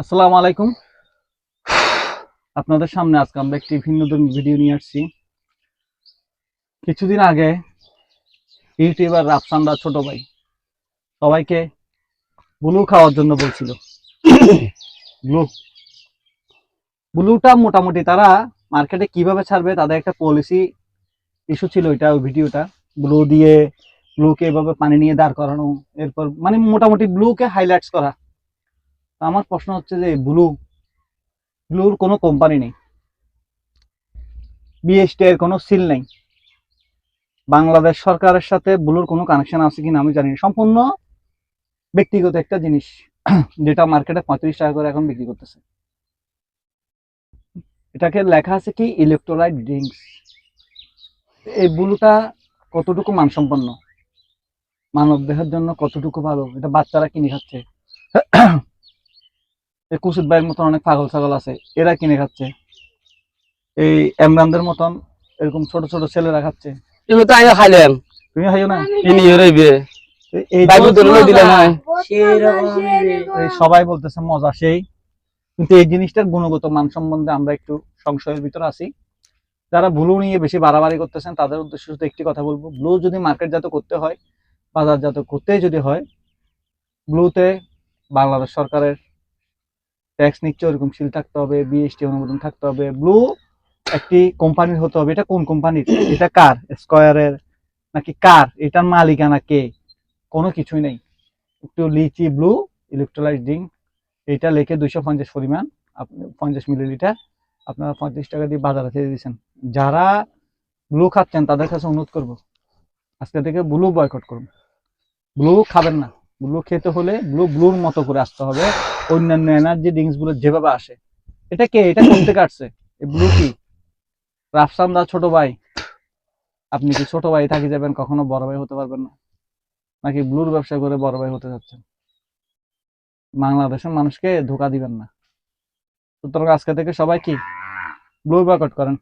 আসসালামু আলাইকুম। আপনাদের সামনে আজকে আমরা একটি ভিন্ন ধরনের ভিডিও নিয়ে আসছি। কিছুদিন আগে ইউটিউবার রাফসান্দা ছোট ভাই সবাইকে ব্লু খাওয়ার জন্য বলছিল। ব্লু। ব্লুটা মোটামুটি তারা মার্কেটে কীভাবে ছাড়বে তাদের একটা পলিসি ইস্যু ছিল ওইটা, ওই ভিডিওটা। ব্লু দিয়ে ব্লুকে এভাবে পানি নিয়ে দাঁড় করানো, এরপর মানে মোটামুটি ব্লুকে হাইলাইটস করা। আমার প্রশ্ন হচ্ছে যে ব্লু, ব্লুর কোনো কোম্পানি নেই। বিএসটি এর কোনো সিল নেই। বাংলাদেশ সরকারের সাথে ব্লুর কোনো কানেকশন আছে কিনা আমি জানি না। সম্পূর্ণ ব্যক্তিগত একটা জিনিস, যেটা মার্কেটে পঁয়ত্রিশ টাকা করে এখন বিক্রি করতেছে। এটাকে লেখা আছে কি? ইলেকট্রোলাইট ড্রিঙ্কস এই ব্লুটা কতটুকু মানসম্পন্ন? মানব দেহের জন্য কতটুকু ভালো? এটা বাচ্চারা কিনে খাচ্ছে। এই কুসুদ ভাইয়ের মতন অনেক পাগল ছাগল আছে এরা কিনে খাচ্ছে। এই এমরানদের মতন এরকম ছোট ছোট ছেলেরা খাচ্ছে। এগুলো তো খাইলাম তুমি খাইও না? রইবে সবাই বলতেছে মজা সেই। কিন্তু এই জিনিসটার গুণগত মান সম্বন্ধে আমরা একটু সংশয়ের ভিতরে আছি। যারা ব্লু নিয়ে বেশি বাড়াবাড়ি করতেছেন তাদের উদ্দেশ্যে শুধু একটি কথা বলব। ব্লু যদি মার্কেট মার্কেটজাত করতে হয় বাজারজাত করতে যদি হয় ব্লুতে বাংলাদেশ সরকারের ট্যাক্স নিচ্ছে, ওরকম সিল থাকতে হবে বিএসটি অনুমোদন থাকতে হবে ব্লু একটি কোম্পানির হতে হবে, এটা কোন কোম্পানির এটা কার? স্কয়ারের নাকি কার? এটার মালিকানা কে? কোনো কিছুই নেই। একটু লিচি ব্লু ইলেকট্রোলাইট ড্রিঙ্ক এটা লেখে দুইশো পঞ্চাশ পরিমাণ আপনি পঞ্চাশ মিলিলিটার আপনারা পঁয়ত্রিশ টাকা দিয়ে বাজারে ছেড়ে দিয়েছেন। যারা ব্লু খাচ্ছেন, তাদের কাছে অনুরোধ করব, আজকে থেকে ব্লু বয়কট করুন। ব্লু খাবেন না। ব্লু খেতে হলে ব্লু ব্লুর মতো করে আসতে হবে। অন্যান্য এনার্জি ড্রিঙ্কসগুলো যেভাবে আসে। এটা কে? এটা থেকে আসছে? ব্লু কি রাফসান দা ছোট ভাই। আপনি কি ছোট ভাই থাকি যাবেন? কখনো বড় ভাই হতে পারবেন না। নাকি ব্লুর ব্যবসা করে বড় ভাই হতে যাচ্ছেন? বাংলাদেশের মানুষকে ধোকা দিবেন না। সুতরাং আজকে থেকে সবাই কি? ব্লু বয়কট করেন।